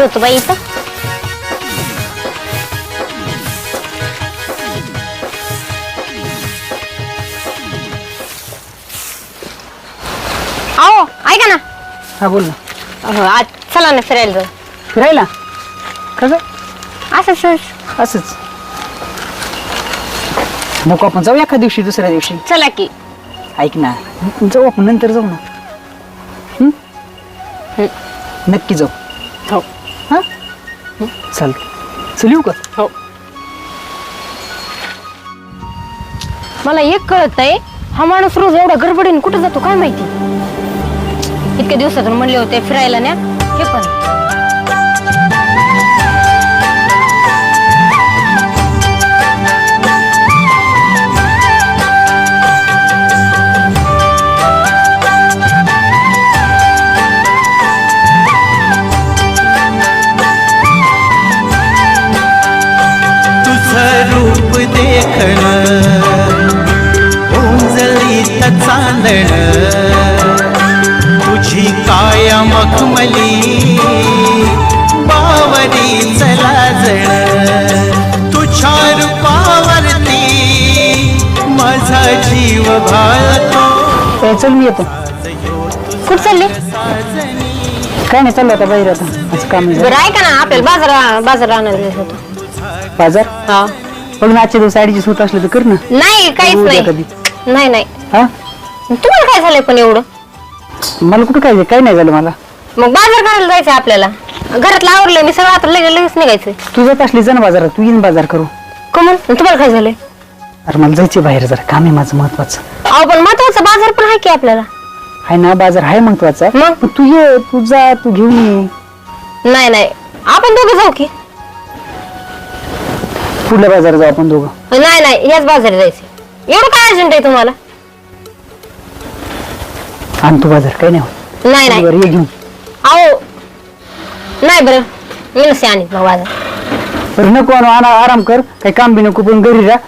होतो बाई इथं? आओ ऐका ना. हा बोल ना. अहो, आज चला ना फिरायला जाऊ. फिरायला? कसं असं सहज असंच. नको आपण जाऊ एका दिवशी दुसऱ्या दिवशी. चला की. ऐक ना. जाऊ आपण नंतर जाऊ ना. हं? नक्की जाऊ. हो? हा चाल. चल येऊ का? हो. मला एक कळत नाही हा माणूस रोज एवढा गडबडीने कुठं जातो काय माहिती? इतक्या दिवसातून म्हणले होते फिरायला न्या हे पण. ए, चल मी येतो. कुठं चालले? काय नाही चाललं आता बाहेर आता. असं काम आहे. जरा. बरं ऐका ना आपल्याला बाजार बाजार आणायला जायचं होतं बाजार? हा. बघ ना आजच्या दिवस ऍडजस्ट होत असलं तर कर ना. नाही काहीच उद्या नाही. कधी? नाही नाही. हा? तुम्हाला काय झालंय पण एवढं? मला कुठं काय काय नाही झालं मला. मग बाजार करायला जायचं आपल्याला. घरातलं आवरलंय मी सगळं आता लगेच लगेच निघायचंय. तू जात असली जा ना बाजारात. तू येईन बाजार करू कमल तुम्हाला काय झालंय? अरे मला जायचे बाहेर जरा. काम आहे माझं महत्वाचं. अहो पण महत्त्वाचा बाजार पण आहे की आपल्याला? आहे ना बाजार आहे महत्त्वाचा. मग? पण तू ये तू जा तू घेऊन ये. नाही नाही. आपण दोघं जाऊ की. पुढल्या बाजारात जाऊ आपण दोघं. नाही नाही याच बाजारात जायचं एवढं काय अर्जंट आहे तुम्हाला? आण तू बाजार काही नाही होत. नाही नाही. बरं ये घेऊन. अहो नाही बरं. मी नसते आणि बाजार. बरं नको आणू, आणा आराम कर. काही काम बी नको पण घरी राहा.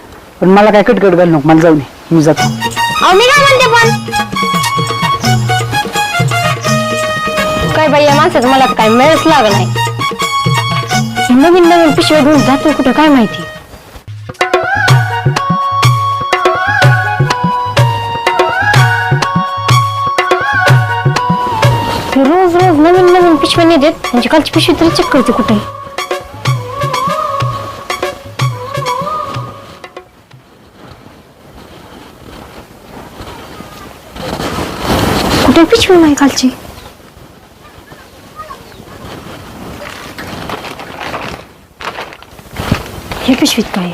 पण मला काय कटकट घाल नको मला जाऊ नये मी जातो. अहो मी काय म्हणते पण? काय बाई या माणसाचं मला तर काय मिळच लागलं नाही. हे नवीन नवीन पिशव्या घेऊन जातो कुठं काय माहिती? ते रोज रोज नवीन नवीन पिशव्या नाही देत म्हणजे कालची पिशवी तरी चेक करते कुठे कुठे पिशवी नाही कालची हे पिशवीत काय?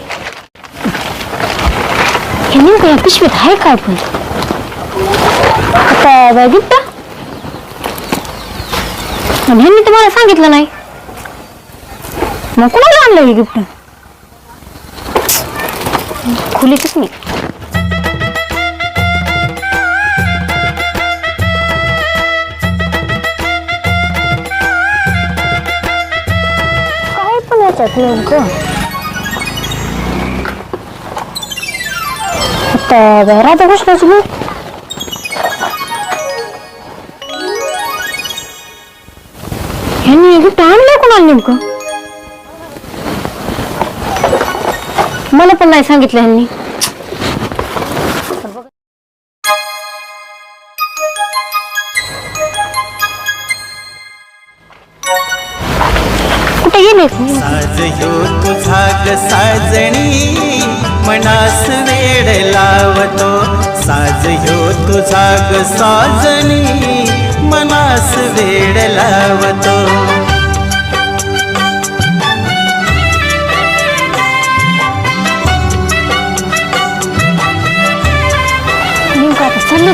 हे नेमकं या पिशवीत आहे काय पण? आता बघितलं आणि ह्यांनी तुम्हाला सांगितलं नाही. मग कुणाला आणलं हे गिफ्ट? खुलीतच नाही. काय पण याच्यात नेमकं आता राधाकृष्णाची मी ह्यांनी गिफ्ट आणलंय कोणाला नेमकं मला पण नाही सांगितलं ह्यांनी साजणी मनास वेड लावतो. साज ह्यो तुझा ग साजणी मनास वेड लावतो.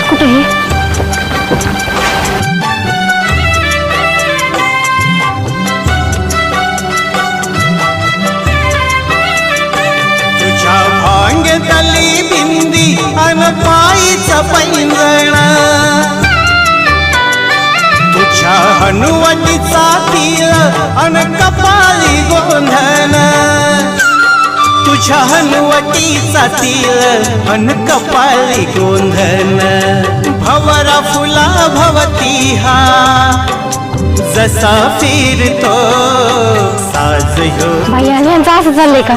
कुठे पैंजण. तुझ्या हनुवटीचा तिळ अन कपाळी गोंधन तुझ्या हनुवटीचा तिळ अन कपाळी गोंधन भवरा फुला भवती हा. जसा फिरतो साज यांचं असं चाललंय का?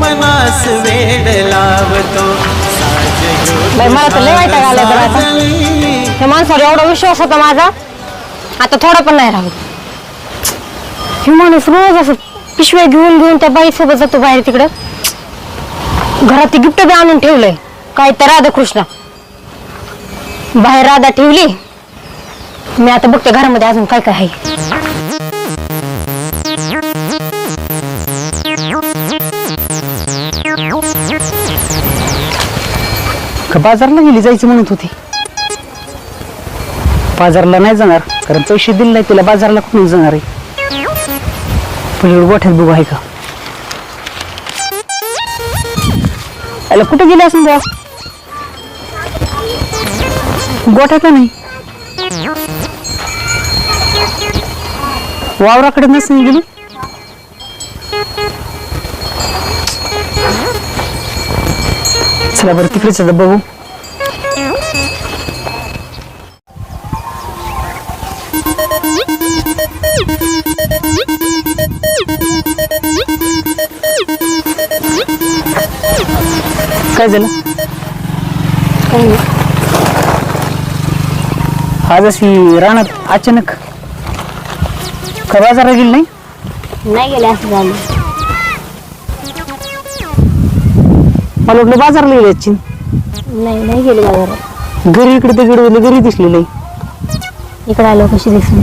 मनास वेड लावतो. बाई, मला तर लय वाईट आलाय बरं आता. त्या माणसावर एवढा विश्वास होता माझा. आता थोडा पण नाही राहू हे माणूस रोज असं पिशव्या घेऊन घेऊन त्या बाई सोबत जातो बाहेर तिकडं. घरात ती गिफ्ट बी आणून ठेवलंय. काय तर राधा कृष्ण बाहेर राधा ठेवली. मी आता बघते घरामध्ये अजून काय काय आहे. का बाजारला गेली जायचं म्हणत होती. बाजारला नाही जाणार कारण पैसे दिले नाही तिला बाजारला कुठून जाणार आहे? पलीकडे गोठ्यात बघू आहे का? याला कुठे गेले असं त्या गोठ्यात नाही. वावराकडे नसून गेली? चला बरं तिकडेच आता बघू. काय झालं? आज अशी रानात अचानक का बाजारात गेली नाही? नाही गेले असं झालं. मला वाटलं बाजारला गेली नाही नाही गेले बाजारात. घरी इकडे तर गेली घरी दिसलेलं आहे इकडे आलो कशी दिसून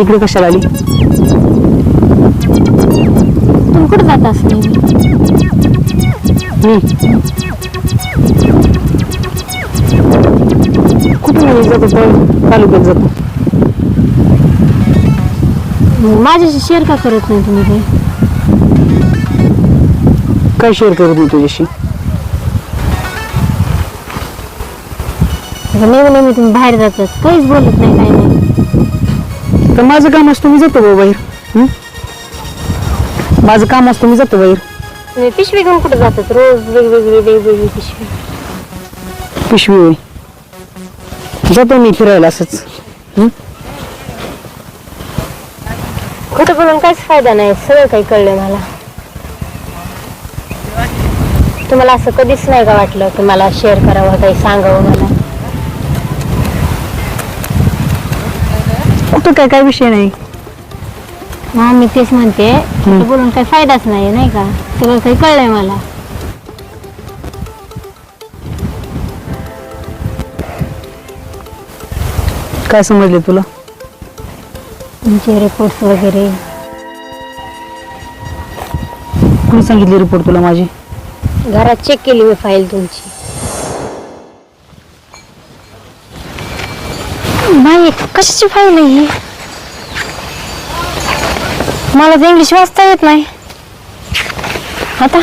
इकडे कशाला आली? तुम्ही कुठं जाता असं? मी. कुठे नाही जातो? पण तालुक्यात जातो. माझ्याशी शेअर का करत नाही तुम्ही काही? काय शेअर करत नाही तुझ्याशी? नेहमी नेहमी तुम्ही बाहेर जातात काहीच बोलत नाही काही नाही. तर माझं काम असतं मी जातो भाऊ बाहेर. हं? माझं काम असतं मी जातो बाहेर. तुम्ही पिशवी घेऊन कुठे जातात? रोज वेगवेगळी वेगवेगळी पिशवी. पिशवी होय. जातो मी फिरायला असंच? खोटं बोलून काहीच फायदा नाही सगळं काही कळलंय मला. तुम्हाला असं कधीच नाही का वाटलं की मला शेअर करावं काही सांगावं मला फक्त काय काय विषय नाही? हा मी तेच म्हणते बोलून काही फायदाच नाही नाही का? सगळं काही कळलंय मला. काय समजले तुला? तुमचे रिपोर्ट्स वगैरे. कोणी सांगितले रिपोर्ट तुला माझी? घरात चेक केली मी फाईल तुमची. नाही कशाची फाईल आहे ही? मला तर इंग्लिश वाचता येत नाही. आता?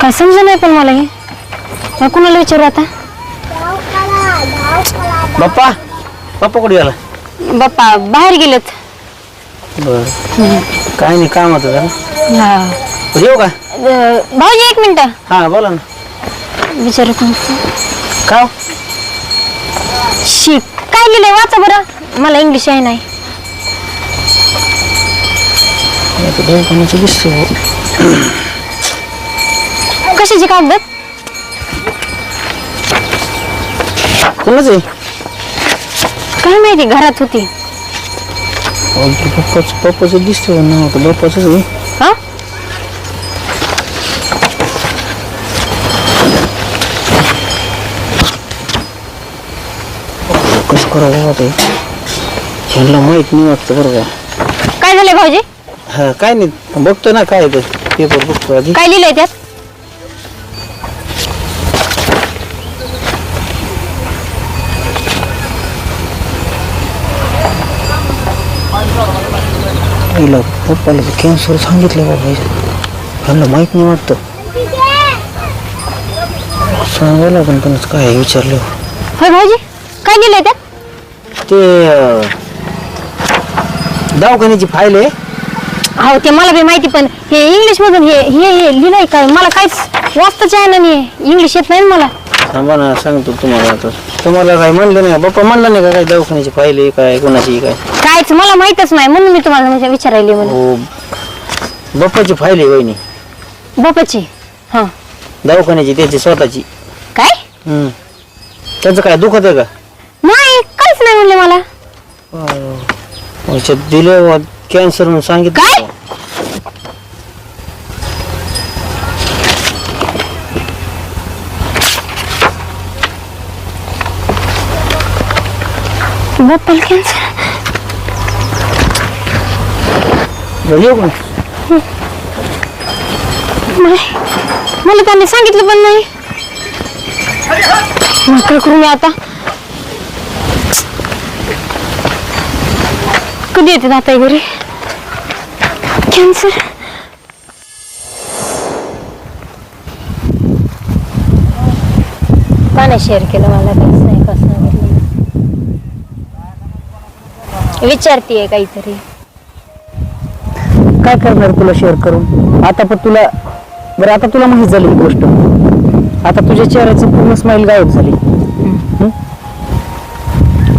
काय समजा नाही पण मला हे? मला कुणाला विचारू आता? बाप्पा बाप्पा कुठे गेला? बाप्पा बाहेर गेलेत. बर. काय नाही काम होतं जरा हा. येऊ का? अं, भाऊजी एक मिनिट. हा बोला ना. विचारू कोण का हो? शी काय लिहिलंय? वाचा बरं. मला इंग्लिश आहे नाही. कशाची कागद? कोणाच? आहे काय माहिती घरात होती. अगदी पप्पाच पप्पाचं दिसतो नाव तर बाप्पाच आहे. हा कसं करावं ते? ह्यांना माहीत नाही वाटतं बरं का. काय झालंय भाऊजी? हा काय नाही बघतो ना काय ते पेपर बघतो आधी. काय लिहिलंय त्यात? पहिलं पप्पाला कॅन्सर सांगितलं बाबा ह्यांना माहीत नाही वाटतं. सांगायला पण पण काय विचारलं. होय भाऊजी काय लिहिलंय त्यात? ते अं, दवाखान्याची फाईल आहे. हो ते मला बी माहिती पण हे इंग्लिश मधून हे हे हे लिहिलंय काय मला काहीच वाचताच आहे ना नाही इंग्लिश येत नाही ना मला. थांबा ना सांगतो तुम्हाला आता. तुम्हाला काय म्हणलं नाही? बाप्पा म्हणला नाही का काय दवाखान्याची फाईल आहे काय कोणाची काय? कायच मला माहितच नाही. म्हणून मी तुम्हाला म्हणजे विचारायली म्हणून. हो बाप्पाची फाईल आहे वहिनी. बापाची हा. दवाखान्याची त्याची स्वतःची. काय? हम्म. त्याचं काय दुखत आहे का? नाही काहीच नाही म्हणले मला. औषध दिलं कॅन्सर म्हणून सांगितलं. काय? बापाला कॅन्सर येऊ का मला त्यांनी सांगितलं पण नाही मग काय करू मी आता कधी येते आता घरी कॅन्सर पाण्या शेअर केलं मला काहीच नाही कसं सांगितलं विचारतीये काहीतरी. काय करणार तुला शेअर करून? आता पण तुला बरं आता तुला माहीत झाली ही गोष्ट. आता तुझ्या चेहऱ्याची पूर्ण स्माईल गायब झाली. हं?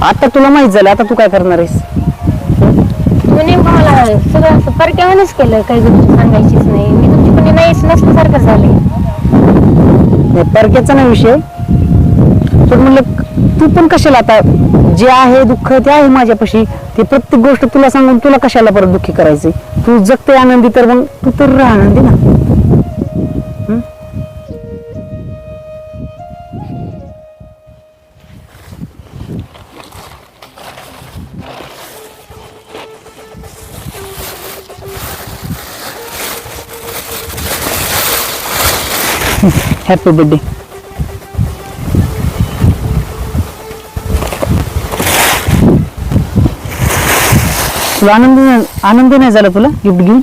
आता तुला माहीत झालं आता तू काय करणार आहेस? नेमकं मला सगळं असं परक्यावरच केलं काही गोष्टी सांगायचीच नाही. मी तुमची कोणी नाहीच नसल्यासारखं झाले. नाही, परक्याचा नाही विषय. तर म्हणलं तू पण कशाला आता जे आहे दुःख ते आहे माझ्यापाशी. ते प्रत्येक गोष्ट तुला सांगून तुला कशाला परत दुःखी करायचे तू जगते आनंदी तर मग तू तर राह आनंदी ना. हॅपी बर्थडे तुला आनंद आनंद नाही झाला तुला? गिफ्ट घेऊन?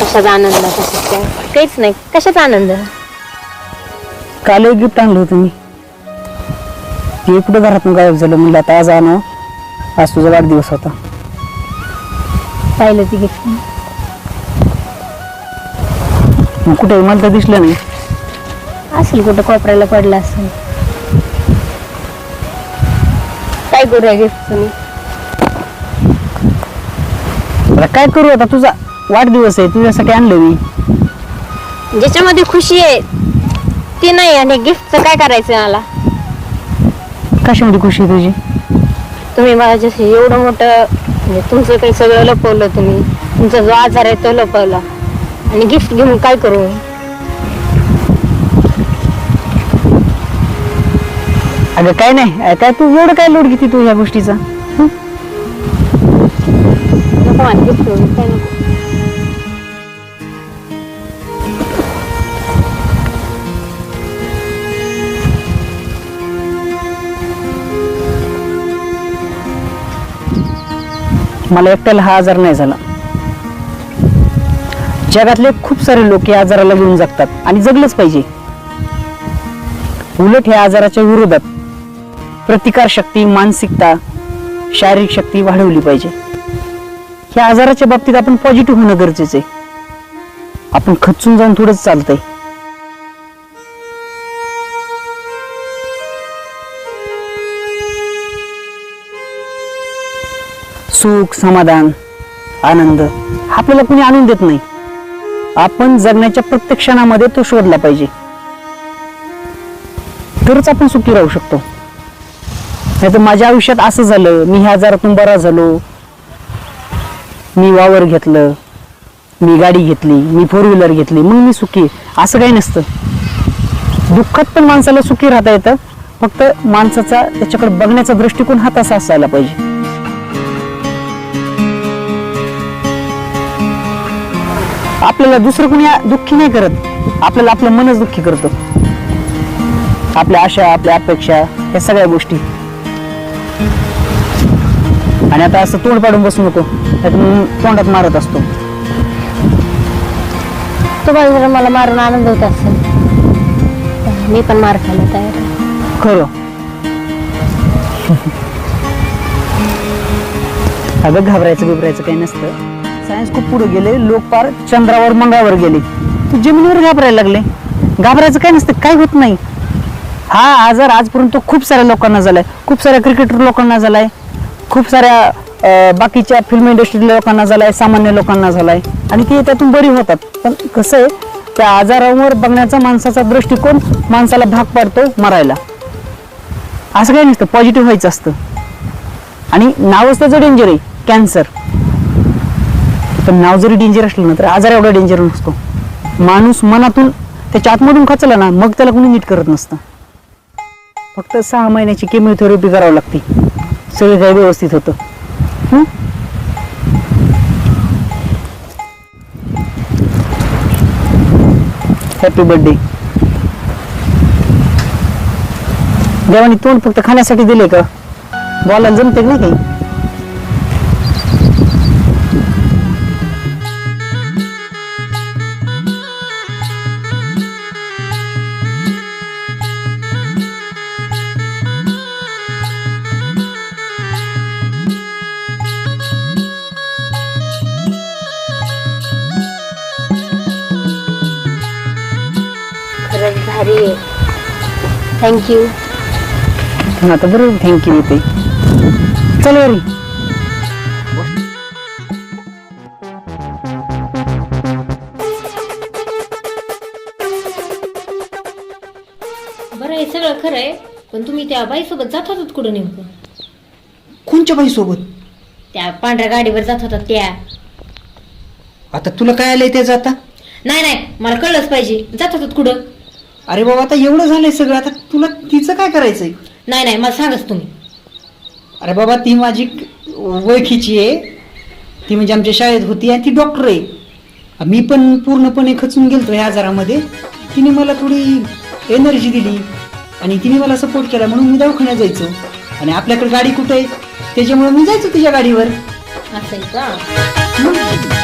कशाचा आनंद? कशाच काय? काहीच नाही. कशाचा आनंद? काल एक गिफ्ट आणलं होतं मी. ते कुठं घरातून गायब झालं म्हणलं आता आज आणा आज तुझा वाढदिवस होता. पाहिलं ती गिफ्ट मग कुठे मला तर दिसलं नाही. असेल कुठं कोपऱ्याला पडलं असेल. काय करूया गिफ्ट तुम्ही आता काय करू आता? तुझा वाढदिवस आहे तुझ्यासाठी आणलं मी. ज्याच्यामध्ये खुशी आहे ती नाही आणि गिफ्टचं काय करायचं मला? कशामध्ये खुशी आहे तुझी? तुम्ही मला जसे एवढं मोठं म्हणजे तुमचं काही सगळं लपवलं तुम्ही. तुमचा जो आजार आहे तो लपवला. आणि गिफ्ट घेऊन काय करू? मी? अगं काय नाही. अं, काय तू एवढं काय लोड घेते तू ह्या गोष्टीचा? नको मला काय नको मला एकट्याला हा आजार नाही झाला. जगातले खूप सारे लोक या आजाराला घेऊन जगतात आणि जगलंच पाहिजे. उलट ह्या आजाराच्या विरोधात प्रतिकार शक्ती मानसिकता शारीरिक शक्ती वाढवली पाहिजे. ह्या आजाराच्या बाबतीत आपण पॉझिटिव्ह होणं गरजेचं आहे. आपण खचून जाऊन थोडंच चालतंय. सुख समाधान आनंद हा आपल्याला कुणी आणून देत नाही. आपण जगण्याच्या प्रत्येक क्षणामध्ये तो शोधला पाहिजे. तरच आपण सुखी राहू शकतो. नाही तर माझ्या आयुष्यात असं झालं मी ह्या आजारातून बरा झालो मी वावर घेतलं मी गाडी घेतली मी फोर व्हीलर घेतली मग मी सुखी. असं काही नसतं. दुःखात पण माणसाला सुखी राहता येतं. फक्त माणसाचा त्याच्याकडे बघण्याचा दृष्टिकोन हा तसा असायला पाहिजे. आपल्याला दुसरं कोणी दुःखी नाही करत. आपल्याला आपलं मनच दुःखी करतं. आपल्या आशा आपल्या अपेक्षा या सगळ्या गोष्टी. आणि आता असं तोंड पाडून बसू नको. मग तोंडात मारत असतो. तुम्हाला जर मला मारून आनंद होत असेल. मी पण मार खायला तयार आहे. खरं. अगं घाबरायचं बिबरायचं काही नसतं. सायन्स खूप पुढे गेले लोक पार चंद्रावर मंगळावर गेले. तू जमिनीवर घाबरायला लागले. घाबरायचं काय नसतं काय होत नाही. हा आजार आजपर्यंत खूप साऱ्या लोकांना झालाय. खूप साऱ्या क्रिकेटर लोकांना झालाय. खूप साऱ्या बाकीच्या फिल्म इंडस्ट्रीतल्या लोकांना झालाय सामान्य लोकांना झालाय. आणि ते त्यातून बरी होतात. पण कसं आहे त्या आजारावर बघण्याचा माणसाचा दृष्टिकोन माणसाला भाग पाडतो मरायला. असं काही नसतं. पॉझिटिव्ह व्हायचं असतं. आणि नावच त्याचं डेंजर आहे कॅन्सर पण नाव जरी डेंजर असलं ना तर आजार एवढा डेंजर नसतो. माणूस मनातून त्याच्या आतमधून खचला ना मग त्याला कोणी नीट करत नसतं. फक्त सहा महिन्याची केमिओथेरपी करावी लागते. सगळं काही व्यवस्थित होतं. हं? हॅपी बर्थडे देवानी तोंड फक्त खाण्यासाठी दिले का? बोलायला जमते का नाही काही? खरंच भारी आहे थँक्यू आता बरोबर थँक्यू येते चल वरी. बरं हे सगळं खरं आहे पण तुम्ही त्या बाईसोबत जात होतात कुठं नेमकं? कोणच्या बाई सोबत त्या पांढऱ्या गाडीवर जात होतात त्या. आता तुला काय आलंय त्याचं आता नाही नाही मला कळलंच पाहिजे. जात होतात कुठं? अरे बाबा आता एवढं झालंय सगळं आता तुला तिचं काय करायचंय? नाही नाही मला सांगच तुम्ही. अरे बाबा ती माझी ओळखीची आहे. ती म्हणजे आमच्या शाळेत होती आणि ती डॉक्टर आहे. मी पण पूर्णपणे खचून गेलतो ह्या आजारामध्ये. तिने मला थोडी एनर्जी दिली आणि तिने मला सपोर्ट केला म्हणून मी दवाखान्यात जायचो. आणि आपल्याकडे गाडी कुठे आहे? त्याच्यामुळे मी जायचो तिच्या गाडीवर. असं आहे का?